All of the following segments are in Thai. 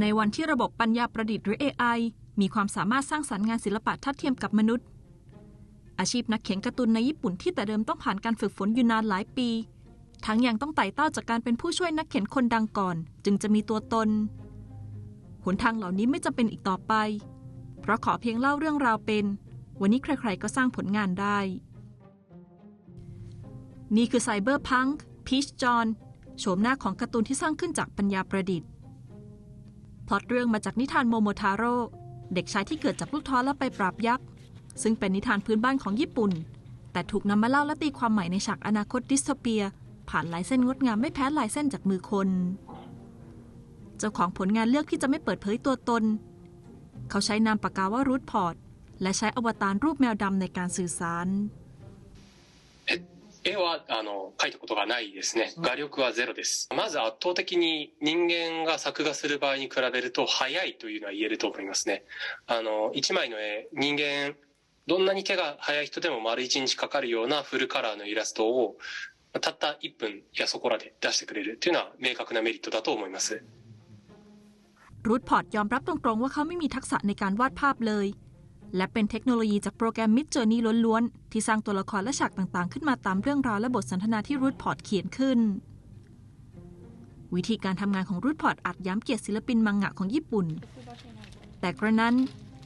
ในวันที่ระบบปัญญาประดิษฐ์หรือ AI มีความสามารถสร้างสรรค์งานศิลปะทัดเทียมกับมนุษย์ อาชีพนักเขียนการ์ตูนในญี่ปุ่นที่แต่เดิมต้องผ่านการฝึกฝนอยู่นานหลายปี ทั้งยังต้องไต่เต้าจากการเป็นผู้ช่วยนักเขียนคนดังก่อน จึงจะมีตัวตน หนทางเหล่านี้ไม่จำเป็นอีกต่อไป เพราะขอเพียงเล่าเรื่องราวเป็น วันนี้ใครๆก็สร้างผลงานได้ นี่คือไซเบอร์พังค์ พีชจอนโฉมหน้าของการ์ตูนที่สร้างขึ้นจากปัญญาประดิษฐ์พล็อตเรื่องมาจากนิทานโมโมทาโร่เด็กชายที่เกิดจากลูกท้อและไปปราบยักษ์ซึ่งเป็นนิทานพื้นบ้านของญี่ปุ่น แต่ถูกนำมาเล่าและตีความใหม่ในฉากอนาคตดิสโทเปีย ผ่านลายเส้นงดงามไม่แพ้ลายเส้นจากมือคน เจ้าของผลงานเลือกที่จะไม่เปิดเผยตัวตน เขาใช้นามปากกาว่ารูทพอร์ตและใช้อวตารรูปแมวดำในการสื่อสาร 絵はあの描いたことがないですね。画力はゼロです。まず圧倒的に人間が作画する場合に比べると早いというのは言えると思いますね。あの、一枚の絵、人間、どんなに手が早い人でも丸一日かかるようなフルカラーのイラストをたった1分やそこらで出してくれるっていうのは明確なメリットだと思います。 รูทพอร์ตยอมรับตรงๆว่าเขาไม่มีทักษะในการวาดภาพเลย และเป็นเทคโนโลยีจากโปรแกรม Mid Journey ล้วนๆ ที่สร้างตัวละครและฉากต่างๆ ขึ้นมาตามเรื่องราวและบทสนทนาที่รูทพอร์ตเขียนขึ้น วิธีการทำงานของรูทพอร์ตอาจย้ำเกียรติศิลปินมังงะของญี่ปุ่น แต่กระนั้น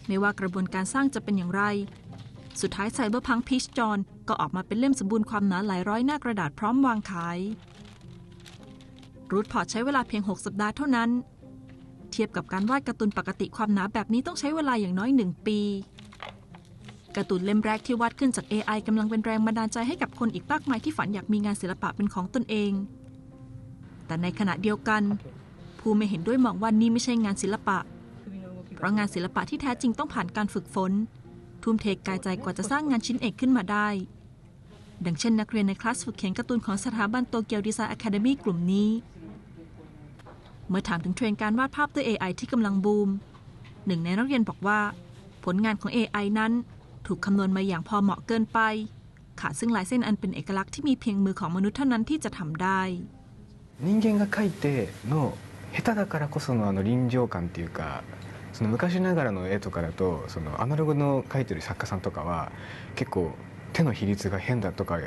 ไม่ว่ากระบวนการสร้างจะเป็นอย่างไร สุดท้ายไซเบอร์พังพีชจอนก็ออกมาเป็นเล่มสมบูรณ์ความหนาหลายร้อยหน้ากระดาษพร้อมวางขายรูทพอร์ตใช้เวลาเพียง 6 สัปดาห์เท่านั้น เทียบกับการวาดการ์ตูนปกติความหนาแบบนี้ต้องใช้เวลาอย่างน้อยหนึ่งปี การ์ตูนเล่มแรกที่วาดขึ้นจาก AI กำลังเป็นแรงบันดาลใจให้กับคนอีกมากมายที่ฝันอยากมีงานศิลปะเป็นของตนเอง แต่ในขณะเดียวกัน ผู้ไม่เห็นด้วยมองว่านี่ไม่ใช่งานศิลปะ เพราะงานศิลปะที่แท้จริงต้องผ่านการฝึกฝน ทุ่มเทกายใจกว่าจะสร้างงานชิ้นเอกขึ้นมาได้ ดังเช่น นักเรียนในคลาสฝึกเขียนการ์ตูนของสถาบันโตเกียวดีไซน์อะคาเดมีกลุ่มนี้ เมื่อถามถึงเทรนด์การวาดภาพด้วย AI ที่กำลังบูมหนึ่งในนักเรียนบอกว่า ผลงานของ AI นั้น ถูกคำนวณมาอย่างพอเหมาะเกินไป ขาดซึ่งลายเส้นอันเป็นเอกลักษณ์ที่มีเพียงมือของมนุษย์เท่านั้นที่จะทำได้ 人間が描いての下手だからこそのあの臨場感っていうかその昔ながらの絵とかだとそのアナログの描いてる作家さんとかは結構手の比率が変だとか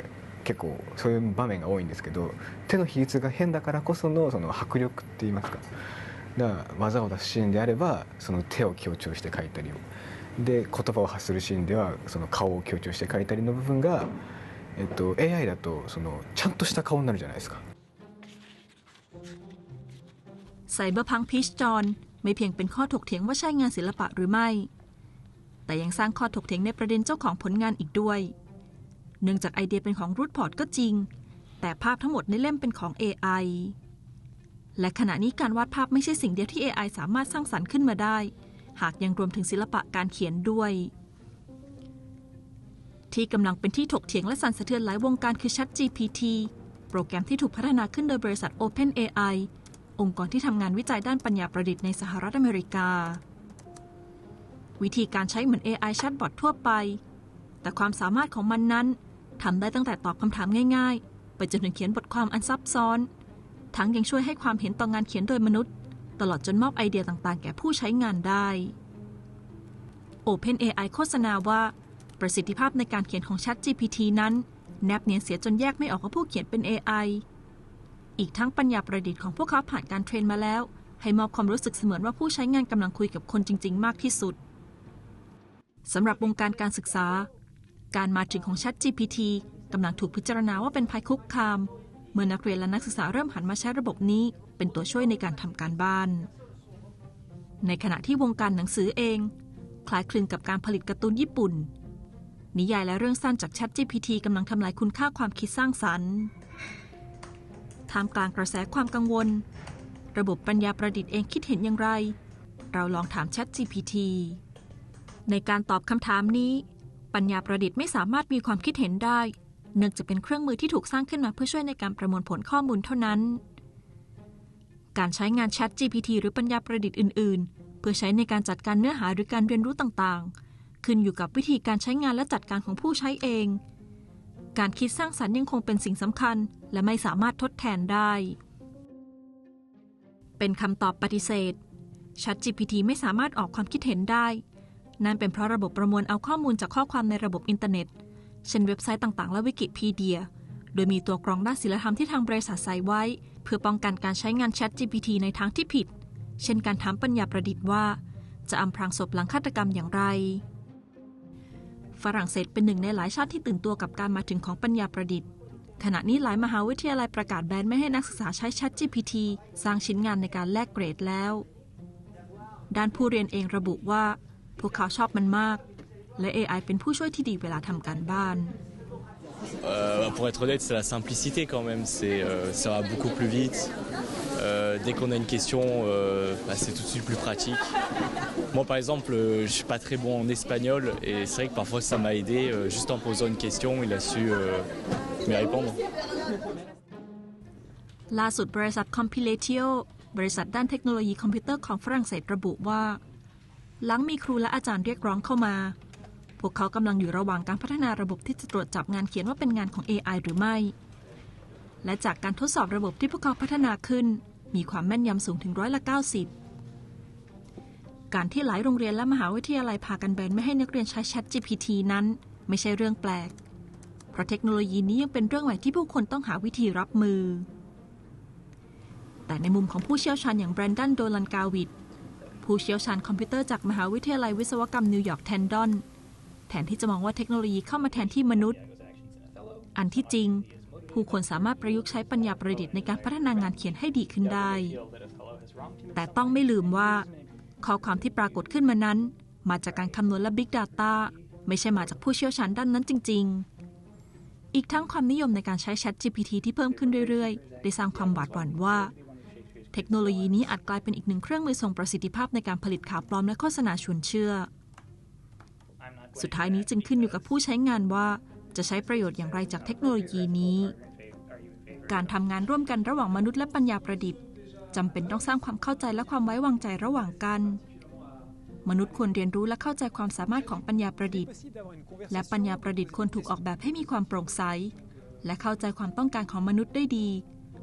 結構そういう場面が多いんですけど手の比率が変だからこそのその迫力って言いますかだから技を出すシーンであればその手を強調して描いたり で言葉を発するシーンではその顔を強調して描いたりの部分が、えっと、AI だとそのちゃんとした顔になるじゃないですか。 ไซเบอร์พังพีชจอนไม่เพียงเป็นข้อถกเถียงว่าใช่งานศิลปะหรือไม่ แต่ยังสร้างข้อถกเถียงในประเด็นเจ้าของผลงานอีกด้วย เนื่องจากไอเดียเป็นของรูทพอร์ตก็จริง แต่ภาพทั้งหมดในเล่มเป็นของ AI และขณะนี้การวาดภาพไม่ใช่สิ่งเดียวที่ AI สามารถสร้างสรรค์ขึ้นมาได้ หากยังรวมถึงศิลปะการเขียนด้วย ที่กำลังเป็นที่ถกเถียงและสั่นสะเทือนหลายวงการคือ ChatGPT โปรแกรมที่ถูกพัฒนาขึ้นโดยบริษัท OpenAI องค์กรที่ทำงานวิจัยด้านปัญญาประดิษฐ์ในสหรัฐอเมริกา วิธีการใช้เหมือน AI แชทบอททั่วไป แต่ความสามารถของมันนั้นทำได้ตั้งแต่ตอบคำถามง่าย ๆ ไปจนถึงเขียนบทความอันซับซ้อน ทั้งยังช่วยให้ความเห็นต่องานเขียนโดยมนุษย์ ตลอดจนมอบไอเดียต่างๆ แก่ผู้ใช้งานได้ OpenAI โฆษณาว่า ประสิทธิภาพในการเขียนของ ChatGPT นั้นแนบเนียนเสียจนแยกไม่ออกว่าผู้เขียนเป็น AI อีกทั้งปัญญาประดิษฐ์ของพวกเขาผ่านการเทรนมาแล้ว ให้มอบความรู้สึกเสมือนว่าผู้ใช้งานกำลังคุยกับคนจริง ๆ มากที่สุดสำหรับวงการการศึกษา การมาถึงของ ChatGPT กำลังถูกพิจารณาว่าเป็นภัยคุกคาม เมื่อนักเรียนและนักศึกษาเริ่มหันมาใช้ระบบนี้ เป็นตัวช่วยในการทำการบ้าน ในขณะที่วงการหนังสือเอง คล้ายคลึงกับการผลิตการ์ตูนญี่ปุ่น นิยายและเรื่องสั้นจาก ChatGPT กำลังทำลายคุณค่าความคิดสร้างสรรค์ท่ามกลางกระแสความกังวล ระบบปัญญาประดิษฐ์เองคิดเห็นอย่างไร เราลองถาม ChatGPT ในการตอบคำถามนี้ ปัญญาประดิษฐ์ไม่สามารถมีความคิดเห็นได้ เนื่องจากเป็นเครื่องมือที่ถูกสร้างขึ้นมาเพื่อช่วยในการประมวลผลข้อมูลเท่านั้น การใช้งาน ChatGPT หรือปัญญาประดิษฐ์อื่น ๆ เพื่อใช้ในการจัดการเนื้อหาหรือการเรียนรู้ต่างๆ ขึ้นอยู่กับวิธีการใช้งานและจัดการของผู้ใช้เอง การคิดสร้างสรรค์ยังคงเป็นสิ่งสำคัญ และไม่สามารถทดแทนได้ เป็นคำตอบปฏิเสธ ChatGPT ไม่สามารถออกความคิดเห็นได้ นั่นเป็นเพราะระบบประมวลเอาข้อมูลจากข้อความในระบบอินเทอร์เน็ต เช่นเว็บไซต์ต่างๆ และวิกิพีเดีย โดยมีตัวกรองด้านศิลธรรมที่ทางบริษัทใส่ไว้ เพื่อป้องกันการใช้งาน ChatGPT ในทางที่ผิด เช่นการถามปัญญาประดิษฐ์ว่า จะอำพรางศพหลังฆาตกรรมอย่างไร ฝรั่งเศสเป็นหนึ่งในหลายชาติที่ตื่นตัวกับการมาถึงของปัญญาประดิษฐ์ ขณะนี้หลายมหาวิทยาลัยประกาศแบนไม่ให้นักศึกษาใช้ ChatGPT สร้างชิ้นงานในการแลกเกรดแล้ว ด้านผู้เรียนเองระบุว่า พวกเขาชอบมันมาก และ AI เป็นผู้ช่วยที่ดีเวลาทำการบ้าน uh, pour être honnête, c'est la simplicité quand même. C'est, euh, ça va beaucoup plus vite. Euh, dès qu'on a une question, euh, bah, c'est tout de suite plus pratique. Moi, par exemple, euh, je suis pas très bon en espagnol et c'est vrai que parfois ça m'a aidé. euh, juste en posant une question, il a su euh, m'y répondre. ล่าสุดบริษัท Compilatio บริษัทด้านเทคโนโลยีคอมพิวเตอร์ของฝรั่งเศสระบุว่า หลังมีครูและอาจารย์เรียกร้องเข้ามา พวกเขากำลังอยู่ระหว่างการพัฒนาระบบที่จะตรวจจับงานเขียนว่าเป็นงานของ AI หรือไม่ และจากการทดสอบระบบที่พวกเขาพัฒนาขึ้น มีความแม่นยำสูงถึงร้อยละ 90 การที่หลายโรงเรียนและมหาวิทยาลัยพากันแบนไม่ให้นักเรียนใช้ ChatGPT นั้น ไม่ใช่เรื่องแปลก เพราะเทคโนโลยีนี้ยังเป็นเรื่องใหม่ที่ผู้คนต้องหาวิธีรับมือ แต่ในมุมของผู้เชี่ยวชาญอย่างแบรนดันโดลันกาวิดผู้เชี่ยวชาญคอมพิวเตอร์จากมหาวิทยาลัยวิศวกรรมนิวยอร์กแทนดอน แทนที่จะมองว่าเทคโนโลยีเข้ามาแทนที่มนุษย์ อันที่จริง ผู้คนสามารถประยุกต์ใช้ปัญญาประดิษฐ์ในการพัฒนางานเขียนให้ดีขึ้นได้ แต่ต้องไม่ลืมว่า ข้อความที่ปรากฏขึ้นมานั้น มาจากการคำนวณและ Big Data ไม่ใช่มาจากผู้เชี่ยวชาญด้านนั้นจริง ๆ อีกทั้งความนิยมในการใช้ Chat GPT ที่เพิ่มขึ้นเรื่อยๆ ได้สร้างความหวาดหวั่นว่า เทคโนโลยีนี้อาจกลายเป็นอีกหนึ่งเครื่องมือทรงประสิทธิภาพในการผลิตข่าวปลอมและโฆษณาชวนเชื่อ สุดท้ายนี้จึงขึ้นอยู่กับผู้ใช้งานว่าจะใช้ประโยชน์อย่างไรจากเทคโนโลยีนี้ การทำงานร่วมกันระหว่างมนุษย์และปัญญาประดิษฐ์จำเป็นต้องสร้างความเข้าใจและความไว้วางใจระหว่างกัน มนุษย์ควรเรียนรู้และเข้าใจความสามารถของปัญญาประดิษฐ์ และปัญญาประดิษฐ์ควรถูกออกแบบให้มีความโปร่งใส และเข้าใจความต้องการของมนุษย์ได้ดี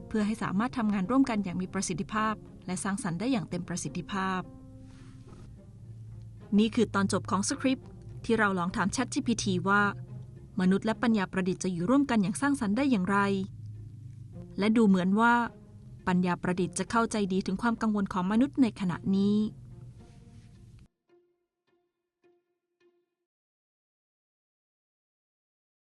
เพื่อให้สามารถทำงานร่วมกันอย่างมีประสิทธิภาพ และสร้างสรรค์ได้อย่างเต็มประสิทธิภาพ นี่คือตอนจบของสคริปต์ ที่เราลองถาม ChatGPT ว่า มนุษย์และปัญญาประดิษฐ์จะอยู่ร่วมกันอย่างสร้างสรรค์ได้อย่างไร และดูเหมือนว่า ปัญญาประดิษฐ์จะเข้าใจดีถึงความกังวลของมนุษย์ในขณะนี้